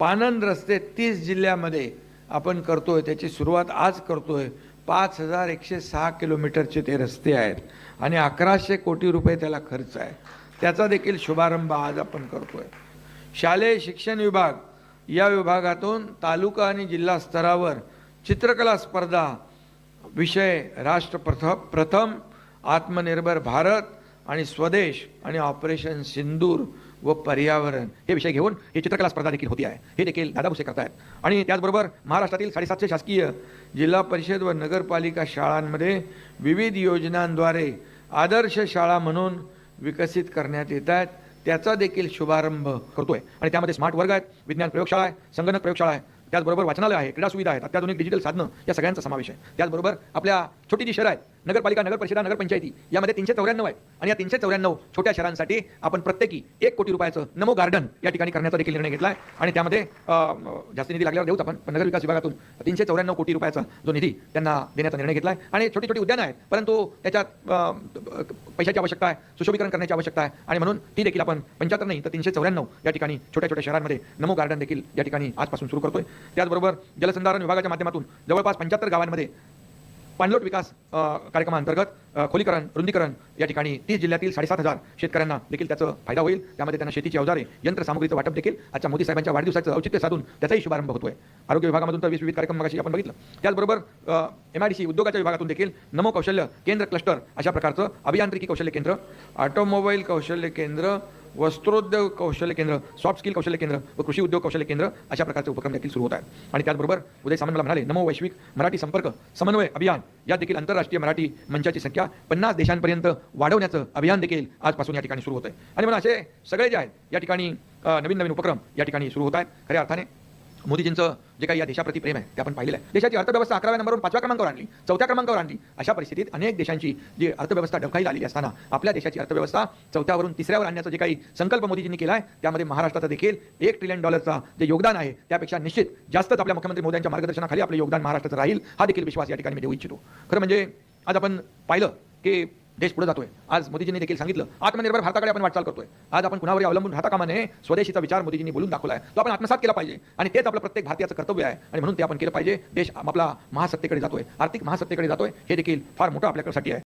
पानंद रस्ते तीस जिल्ह्यामध्ये आपण करतो आहे त्याची सुरुवात आज करतो आहे पाच हजार एकशे सहा किलोमीटरचे ते रस्ते आहेत आणि अकराशे कोटी रुपये त्याला खर्च आहे. त्याचा देखील शुभारंभ आज आपण करतो आहे शालेय शिक्षण विभाग या विभागातून तालुका आणि जिल्हा स्तरावर चित्रकला स्पर्धा विषय राष्ट्र प्रथम प्रथम आत्मनिर्भर भारत आणि स्वदेश आणि ऑपरेशन सिंदूर व पर्यावरण. हे विषय घेऊन ही चित्रकला स्पर्धा देखील होती आहे. हे देखील दादा भुसे करतायत. आणि त्याचबरोबर महाराष्ट्रातील साडेसातशे शासकीय जिल्हा परिषद व नगरपालिका शाळांमध्ये विविध योजनांद्वारे आदर्श शाळा म्हणून विकसित करण्यात येत आहेत. त्याचा देखील शुभारंभ करतोय. आणि त्यामध्ये स्मार्ट वर्ग आहेत विज्ञान प्रयोगशाळा आहे संगणक प्रयोगशाळा आहे. त्याचबरोबर वाचनालय आहे क्रीडा सुविधा आहेत. अत्याधुनिक डिजिटल साधनं या सगळ्यांचा समावेश आहे. त्याचबरोबर आपल्या छोटी जी शहरं आहेत. नगरपालिका नगर नगरपरिषदा नगरपंचायती यामध्ये तीनशे चौऱ्याण्णव आहेत आणि या तीनशे चौऱ्याण्णव छोट्या शहरांसाठी आपण प्रत्येकी एक कोटी रुपयाचं नमो गार्डन या ठिकाणी करण्याचा देखील निर्णय घेतला आहे आणि त्यामध्ये जास्त निधी लागल्यावर देऊच आपण. पण नगर विकास विभागातून तीनशे चौऱ्याण्णव कोटी रुपयाचा जो निधी त्यांना देण्याचा निर्णय घेतला आहे आणि छोटी छोटी उद्यानं आहेत परंतु त्याच्यात पैशाची आवश्यकता आहे सुशोभीकरण करण्याची आवश्यकता आहे. आणि म्हणून ती देखील आपण पंच्याहत्तर नाही तर तीनशे चौऱ्याण्णव या ठिकाणी छोट्या छोट्या शहरांमध्ये नमो गार्डन देखील या ठिकाणी आजपासून सुरू करतोय. त्याचबरोबर जलसंधारण विभागाच्या माध्यमातून जवळपास पंच्याहत्तर गावांमध्ये पाणलोट विकास कार्यक्रमांतर्गत खोलीकरण रुंदीकरण या ठिकाणी तीस जिल्ह्यातील साडेसात हजार शेतकऱ्यांना देखील त्याचा फायदा होईल. त्यामध्ये त्यांना शेतीची अवजारे यंत्रसामुग्रीचं वाटप देखील आजच्या मोदी साहेबांच्या वाढदिवसाचं औचित्य साधून त्याचाही शुभारंभ होतोय. आरोग्य विभागामधून तर वीस विविध कार्यक्रम मगाशी आपण बघितलं. त्याचबरोबर एम आय डी सी उद्योगाच्या विभागातून देखील नमो कौशल्य केंद्र क्लस्टर अशा प्रकारचं अभियांत्रिकी कौशल्य केंद्र ऑटोमोबाईल कौशल्य केंद्र वस्त्रोद्योग कौशल्य केंद्र सॉफ्ट स्किल कौशल्य केंद्र व कृषी उद्योग कौशल्य केंद्र अशा प्रकारचे उपक्रम देखील सुरू होत आहेत. आणि त्याचबरोबर उदय सामंत मला म्हणाले नमो वैश्विक मराठी संपर्क समन्वय अभियान या देखील आंतरराष्ट्रीय मराठी मंचाची संख्या पन्नास देशांपर्यंत वाढवण्याचं अभियान देखील आजपासून या ठिकाणी सुरू होत आहे आणि म्हणून असे सगळे जे आहेत या ठिकाणी नवीन नवीन उपक्रम या ठिकाणी सुरू होत आहेत. खऱ्या अर्थाने मोदीजींचं जे काही या देशाप्रती प्रेम आहे ते आपण पाहिलेलं आहे. देशाची अर्थव्यवस्था अकराव्या नंबरवरून पाचव्या क्रमांकावर आणली चौथ्या क्रमांकावर आणली. अशा परिस्थितीत अनेक देशांची जी अर्थव्यवस्था ढकाई आलेली असताना आपल्या देशाची अर्थव्यवस्था चौथ्यावरून तिसऱ्यावर आणण्याचा जे काही संकल्प मोदीजींनी केला आहे त्यामध्ये महाराष्ट्राचा देखील एक ट्रिलियन डॉलरचा जे योगदान आहे त्यापेक्षा निश्चित जास्तच आपल्या मुख्यमंत्री मोदींच्या मार्गदर्शनाखाली आपलं योगदान महाराष्ट्राचं राहील हा देखील विश्वास या ठिकाणी मी देऊ इच्छितो. खरं म्हणजे आज आपण पाहिलं की देश पुढे जातोय. आज मोदीजींनी देखील सांगितलं आत्मनिर्भर भारताकडे आपण वाटचाल करतोय. आज आपण कुणावर अवलंबून राहता कामा नये स्वदेशीचा विचार मोदीजींनी बोलून दाखवला आहे तो आपण आत्मसात केला पाहिजे. आणि तेच आपलं प्रत्येक भारतीयाचं कर्तव्य आहे. आणि म्हणून ते आपण केलं पाहिजे. देश आपला महासत्तेकडे जातोय. आर्थिक महासत्तेकडे जातोय. हे देखील फार मोठं आपल्याकडे आहे.